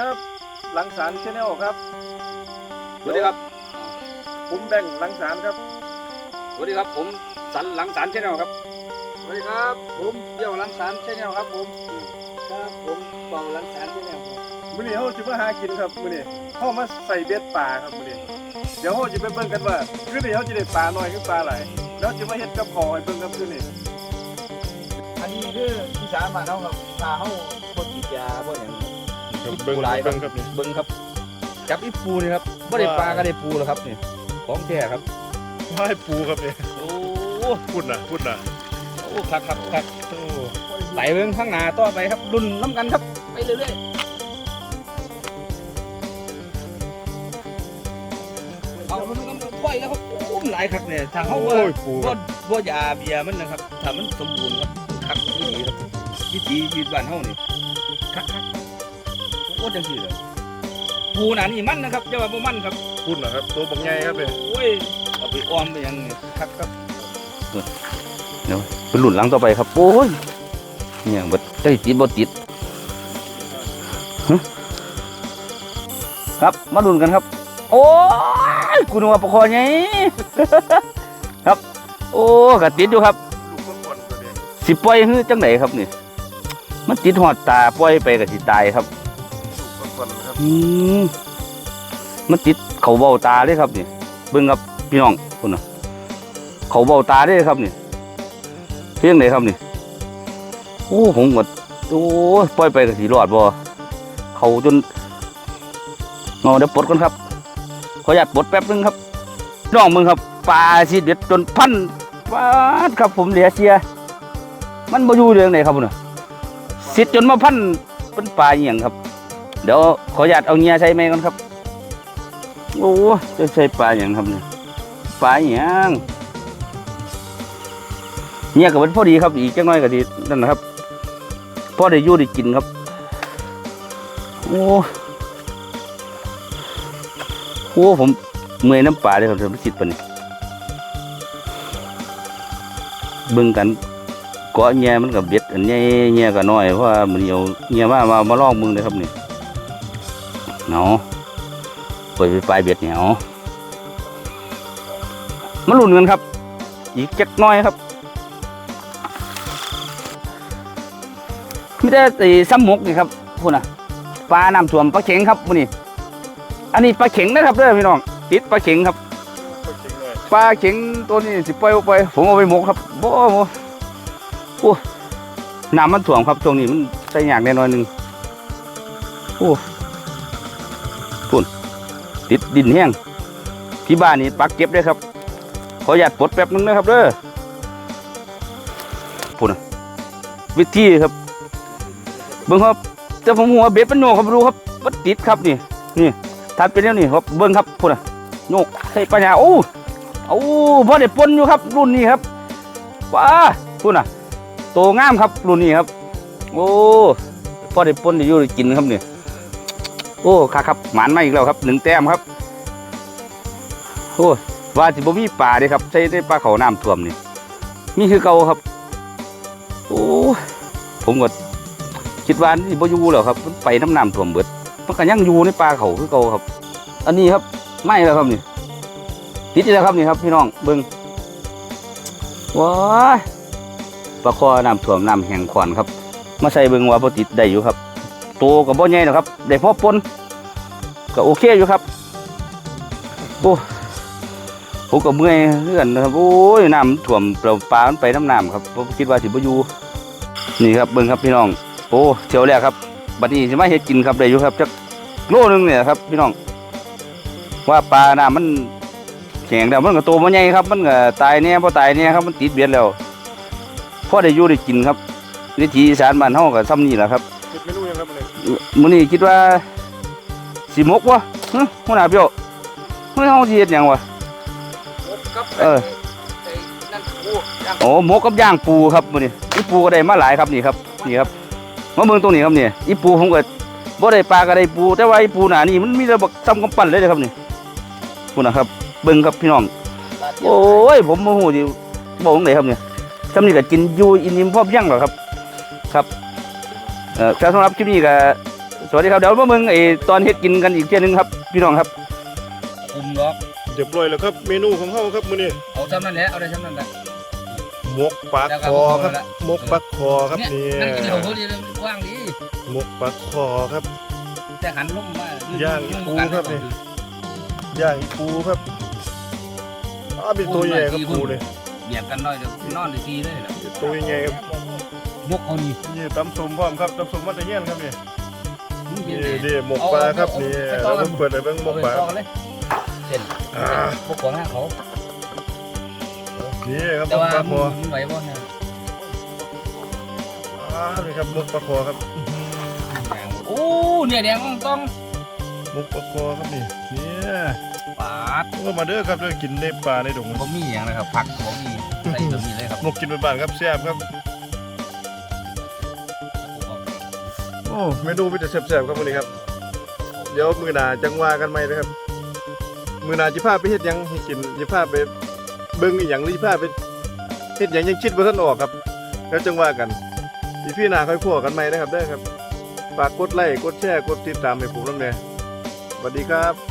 ครับหลังสารชแนลครับสวัสดีครับ ผมแบงค์หลังสารครับ สวัสดีครับ ผมสันหลังสารชแนลครับ สวัสดีครับ ผมเดี่ยวลังสารชแนลครับ ผมครับผมเป่าลังสารชแนลครับมื้อนี้เฮาสิมาหากินครับมื้อนี้เฮามาใส่เบ็ดป่าครับมื้อนี้เดี๋ยวเฮาสิไปเบิ่งกันว่าคืนนี้เฮาสิได้ปลาน้อยหรือปลาหลายแล้วสิมาเฮ็ดกับข้าวให้เบิ่งครับคืนนี้อันนี้คือที่สามบ้านเราครับถ้าเฮาบ่กินยาบ่หยัง เบิ่งหลายครับครับนี่เบิ้งครับ จับอีปูนี่ครับไม่ได้ปลาก็ได้ปูแล้วครับนี่ของแท้ครับมาให้ปูครับนี่โอ้พูดน่ะพูดน่ะโอ้คักคักคักโอ้ไหลเบิ้งข้างหน้าต่อไปครับรุ่นน้ำกันครับไปเรื่อยๆเอามันก็ปล่อยแล้วครับโอ้มันหลายคักเนี่ยถ้าเขาว่าโอ้ยปูคบ่รับบ่ยาเบียร์มันนะครับถ้ามันสมบูรณ์ครับคักที่นี่ครับวิถีชีวิตบ้านเฮานี่คักคัก โอ้จังซี่เลยปูหนานี่มันนะครับจะว่าบ่มันครับพูดน่ะครับ ตัวบักใหญ่ครับนี่โอ้ยเอาไปออมไปยังนี่ครับครับเดี๋ยวเป็นหลุนหลังต่อไปครับ โอ้ยเนี่ยบดได้ติดบดติดฮะครับมาดุนกันครับ โอ้ยกูนึกว่าปลาคอไง ครับ โอ้กะติดอยู่ครับ ลูกคนตัวนี้สิปล่อยฮือจังไหนครับนี่ มันติดหอดตาปล่อยไปกับสิตายครับลูกคนครับ อืมมันติดเขาเบาตาเลยครับนี่เบิ่งครับพี่น้องคุณน่ะเขาเบาตาเลยครับนี่เพียงไหนครับนี่โอ้ผมก็โอ้ปล่อยไปกับสีรอดบ่เขาจนเอาเดี๋ยวปลดก่อนครับขออนุญาตปลดแป๊บนึงครับน้องมึงครับปลาสีเด็ดจนพันปาดครับผมเหลือเสีย มันบ่อยู่เรื่องไหนครับคุณน่ะสิจนมาพันเป็นปลาอย่างครับ เดี๋ยวขออนุญาตเอาเงียใส่ไหมก่อนครับ โอ้จะใส่ปลาอย่างครับเนี่ยปลาอย่างเงียกับมันพอดีครับ อีกจังน้อยก็ดีนั่นนะครับพอได้ยู่ได้กินครับ โอ้โหผมเมื่อยน้ำปลาเลยครับเดี๋ยวมันสิทธิ์ปะนี่เบิ่งกันเกาะเงียมันกับเบ็ดอันเงียเงียก็น้อยเพราะว่ามันเอาเงียมามามาลองมึงเลยครับนี่ เนาะเปิดไปปลายเบ็ดเนี่ยเอามาลุ้นกันครับ อีกจักน้อยครับไม่ได้ตีซ้ำหมกนี่ครับพูดนะปลาน้ำท่วมปลาเข็งครับวกนี้ อันนี้ปลาเข็งนะครับเด้อพี่น้องติดปลาเข็งครับปลาเข็งตัวนี้สิปล่อยออกไปผมเอาไปหมกครับโบ้โหโอ้น้ำมันถ่วมครับช่วงนี้มันใส่ยากแน่นอนหนึ่งโอ้ ติดดินแห้งที่บ้านนี่ปักเก็บได้ครับ ขออนุญาตปลดแป๊บนึงนะครับเด้อพุ่นะวิธีครับเบิ่งครับแต่ผมหัวเบ็ดมันโยกครับดูครับมันติดครับนี่นี่ทัดเป็นแล้วนี่ครับเบิ่งครับพุ่นะโยกใส่ปัญญาโอ้เอาพอได้ปนอยู่ครับรุ่นนี้ครับว้าพุ่นอะโตงามครับรุ่นนี้ครับ โอ้พอได้ปนอยู่กินครับเนี่ย โอ้ครับครับหมานมาอีกแล้วครับหนึ่งแต้มครับ โอ้ว่าสิบ่มีปลาเด้ครับ ใช้ได้ปลาเขาน้ำท่วมนี่มีคือเก่าครับ โอ้ผมก็คิดว่านี่บ่อยู่แล้วครับไปน้ำน้ำท่วมเบิดมันก็ยังอยู่ในปลาเขาคือเก่าครับ อันนี้ครับไม่แล้วครับนี่ติดแล้วครับนี่ครับพี่น้องเบิ้งว้าปลาคอน้ำท่วมน้ำแห้งขวานครับ มาใส่เบิ้งว่าบ่ติดได้อยู่ครับ โตกับบ่ใหญ่หรอกครับได้พอปนก็โอเคอยู่ครับโอ้ผมก็เมื่อยเรื่อนนะครับโอ้ยน้ำท่วมเปล่าปลามันไปน้ำน้ำครับผมคิดว่าสิบ่อยู่นี่ครับเบิ้งครับพี่น้องโอ้เที่ยวแรกครับบัดนี้สิมาเฮ็ดกินครับได้อยู่ครับจักโลนึงเนี่ยครับพี่น้อง ว่าปลาน้ำมันแข็งแล้วมันก็โตมันใหญ่ครับ มันก็ตายเนี่ยพอตายเนี่ยครับมันติดเบียดแล้วพอได้อยู่ได้กินครับวิถีอีสานบ้านเฮาก็ซ้ำนี่แหละครับ เฮ็ดเมนูยังครับมื้อนี้มื้อนี้คิดว่าสิหมกวะฮะหัวหน้าเบี้ยวมื้อเฮาสิเฮ็ดหยังวะกับเออไอ้นั่นโอ้ย่างโอ้หมกกับย่างปูครับมื้อนี้อีปูก็ได้มาหลายครับนี่ครับนี่ครับมาเบิ่งตรงนี้ครับนี่อีปูผมก็บ่ได้ปลาก็ได้ปูแต่ว่าอีปูหน้านี่มันมีแต่บักซ้ำกำปั้นเลยเด้อครับนี่พุ่นนะครับเบิ่งครับพี่น้องบาดเจ็บโอ้ยผมโมโหดิบอกตรงไหนครับเนี่ยทำนี่ก็กินอยู่อินนิมพร้อมเพียงหรอครับ ครับ เอ่อแต่สำหรับคลิปนี้ก็สวัสดีครับเดี๋ยวมาเมืองไอ้ตอนเฮ็ดกินกันอีกเที่ยหนึงครับพี่น้องครับคุมล็อกเรียบร้อยแล้วครับ เมนูของเขาครับมื้อนี้เอาซ้ำนั่นแหละเอาได้ซ้ำนั่นแหละหมกปลาคอครับหมกปลาคอครับเนี่นี่ยนั่นกินของเขาดีเลยว่างดีหมกปลาคอครับ แต่หันลงมาย่างปูครับนี่ย่างอีปูครับอ้าวเป็นตัวใหญ่ครับปูเลยเบียดกันหน่อยเดี๋ยวนอนได้ทีเลยนะตัวใหญ่ครับ ยกเขานี่นี่ตำส้มพร้อมครับตำส้มมัตะเยียนครับนี่มึงนี่เห็นดินี่หมกปลาครับนี่เอาเอาแล้วเอาผมเปิดเลยเบิ่งหมกปลาเอาเลยเส้นอ่าพวกของห้าเขานี่ครับหแต่มกว่าปลาคอมึงไหวบ่เนี่ยอ่านี่ครับหมกปลาคอครับโอ้เนี่ยแดงต้องหมกปลาคอครับนี่เนี่ยปาดก็มาเด้อครับเด้อกินในป่าในดงบ่มีอย่างนะครับผักบ่มีใส่แบบนี้เลยครับหมกกินบ้านๆครับแซ่บครับ โอ้เมนูมีแต่แซ่บๆครับวันนี้ครับ เดี๋ยวมือหนาจังว่ากันไหมนะครับ มือหนาจิพาไปเฮ็ดหยังให้กินจิพาไปเบิ้งอีหยังหรือจิพาไปเฮ็ดหยังยังคิดบ่ทันออกครับ แล้วจังว่ากันอีพี่หนาค่อยพัวกันไหมนะครับได้อครับฝากกดไลค์กดแชร์กดติดตามให้ผมนำแน่สวัสดีครับ